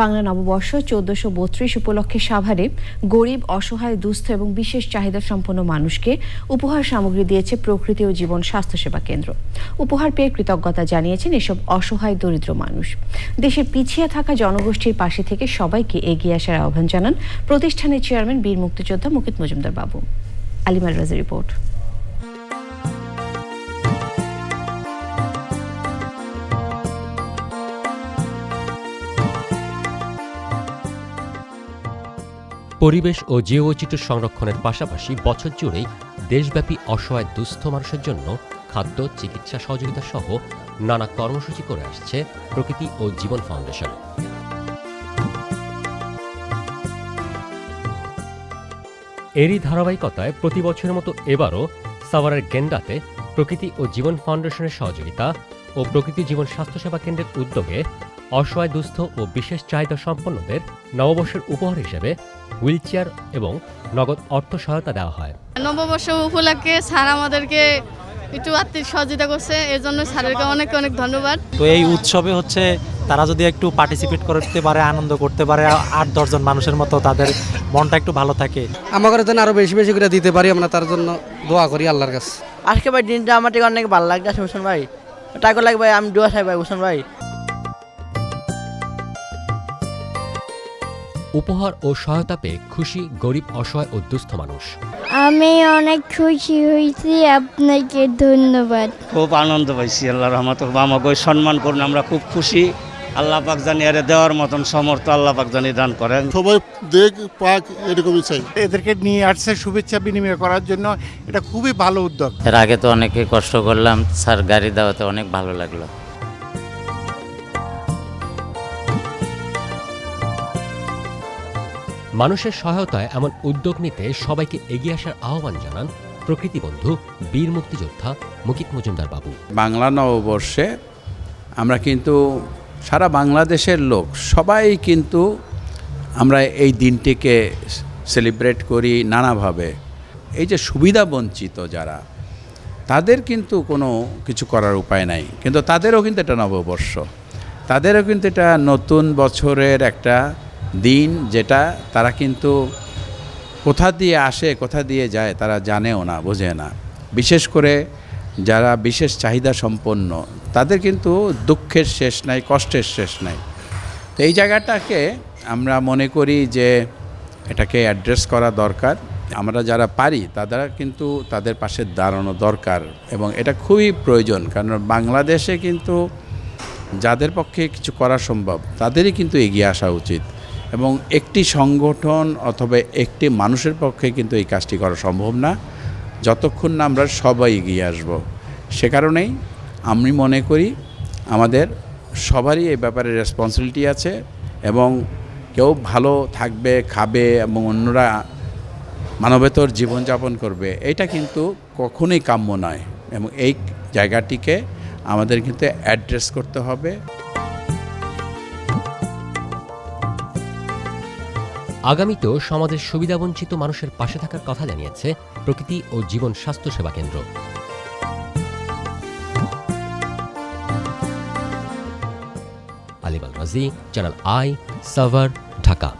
বাংলা নববর্ষ চোদ্দশো বত্রিশ উপলক্ষে সাভারে গরিব, অসহায়, দুস্থ এবং বিশেষ চাহিদা সম্পন্ন মানুষকে উপহার সামগ্রী দিয়েছে প্রকৃতি ও জীবন স্বাস্থ্যসেবা কেন্দ্র। উপহার পেয়ে কৃতজ্ঞতা জানিয়েছেন এসব অসহায়, দরিদ্র মানুষ। দেশের পিছিয়ে থাকা জনগোষ্ঠীর পাশে থেকে সবাইকে এগিয়ে আসার আহ্বান জানান প্রতিষ্ঠানের চেয়ারম্যান বীর মুক্তিযোদ্ধা মুকিত মজুমদার বাবু। আলিমার রাজা রিপোর্ট। পরিবেশ ও জীববৈচিত্র্য সংরক্ষণের পাশাপাশি বছর জুড়েই দেশব্যাপী অসহায় দুস্থ মানুষের জন্য খাদ্য, চিকিৎসা সহযোগিতা সহ নানা কর্মসূচি করে আসছে প্রকৃতি ও জীবন ফাউন্ডেশন। এরই ধারাবাহিকতায় প্রতি বছরের মতো এবারও সাভারের গেন্ডাতে প্রকৃতি ও জীবন ফাউন্ডেশনের সহযোগিতা ও প্রকৃতি জীবন স্বাস্থ্যসেবা কেন্দ্রের উদ্যোগে অসহায় দুস্থ ও বিশেষ চাহিদা সম্পন্নদের নববর্ষের উপহার হিসেবে হুইলচেয়ার এবং নগদ অর্থ সহায়তা দেওয়া হয়। নববর্ষ উপলক্ষে স্যার আমাদেরকে একটু আর্থিক সহযোগিতা করছে এর জন্য স্যারেরকে অনেক অনেক ধন্যবাদ। তো এই উৎসবে হচ্ছে তারা যদি একটু পার্টিসিপেট করতে পারে আনন্দ করতে পারে আট দশজন মানুষের মতো তাদের মনটা একটু ভালো থাকে। আমাদের যেন আরও বেশি বেশি করে দিতে পারি আমরা তার জন্য দোয়া করি আল্লাহর কাছে। আজকে ভাই দিনটা আমার থেকে অনেক ভালো লাগছে হোসেন ভাই। টাকা লাগবে আমি দোয়া চাই ভাই হোসেন ভাই। উপহার ও সহায়তা পেয়ে খুশি গরিব অসহায় ও দুস্থ মানুষ। আমি অনেক খুশি হয়েছি আপনাকে ধন্যবাদ। খুব আনন্দ পাইছি আল্লাহ রহমত আমাকে সম্মান করুন আমরা খুব খুশি। আল্লাহ পাক জানি আরে দেওয়ার মতন সমর্থ আল্লাহ পাক জানি দান করেন। সবাই দেখ পাক এরকমই চাই। এদেরকে নিয়ে আসছে শুভেচ্ছা বিনিময় করার জন্য এটা খুবই ভালো উদ্যোগ। এর আগে তো অনেকে কষ্ট করলাম স্যার গাড়ি দেওয়াতে অনেক ভালো লাগল। মানুষের সহায়তায় এমন উদ্যোগ নিতে সবাইকে এগিয়ে আসার আহ্বান জানান প্রকৃতি বন্ধু বীর মুক্তিযোদ্ধা মুকিত মজুমদার বাবু। বাংলা নববর্ষে আমরা কিন্তু সারা বাংলাদেশের লোক সবাই কিন্তু আমরা এই দিনটিকে সেলিব্রেট করি নানাভাবে। এই যে সুবিধা বঞ্চিত যারা, তাদের কিন্তু কোনো কিছু করার উপায় নাই। কিন্তু তাদেরও কিন্তু এটা নববর্ষ। তাদেরও কিন্তু এটা নতুন বছরের একটা দিন যেটা তারা কিন্তু কোথা দিয়ে আসে, কোথা দিয়ে যায় তারা জানেও না, বোঝে না। বিশেষ করে যারা বিশেষ চাহিদা সম্পন্ন, তাদের কিন্তু দুঃখের শেষ নাই, কষ্টের শেষ নাই। তো এই জায়গাটাকে আমরা মনে করি যে এটাকে অ্যাড্রেস করা দরকার। আমরা যারা পারি তারা কিন্তু তাদের পাশে দাঁড়ানো দরকার এবং এটা খুবই প্রয়োজন। কারণ বাংলাদেশে কিন্তু যাদের পক্ষে কিছু করা সম্ভব, তাদেরই কিন্তু এগিয়ে আসা উচিত। এবং একটি সংগঠন অথবা একটি মানুষের পক্ষে কিন্তু এই কাজটি করা সম্ভব না। যতক্ষণ না আমরা সবাই এগিয়ে আসব। সে কারণেই আমি মনে করি আমাদের সবারই এই ব্যাপারে রেসপন্সিবিলিটি আছে এবং কেউ ভালো থাকবে, খাবে এবং অন্যরা মানবেতর জীবনযাপন করবে, এটা কিন্তু কখনোই কাম্য নয় এবং এই জায়গাটিকে আমাদের কিন্তু অ্যাড্রেস করতে হবে। আগামীতেও সমাজের সুবিধাবঞ্চিত মানুষের পাশে থাকার কথা জানিয়েছে প্রকৃতি ও জীবন স্বাস্থ্য সেবা কেন্দ্র। আলিবাল রাজি, চ্যানেল আই, সাভার, ঢাকা।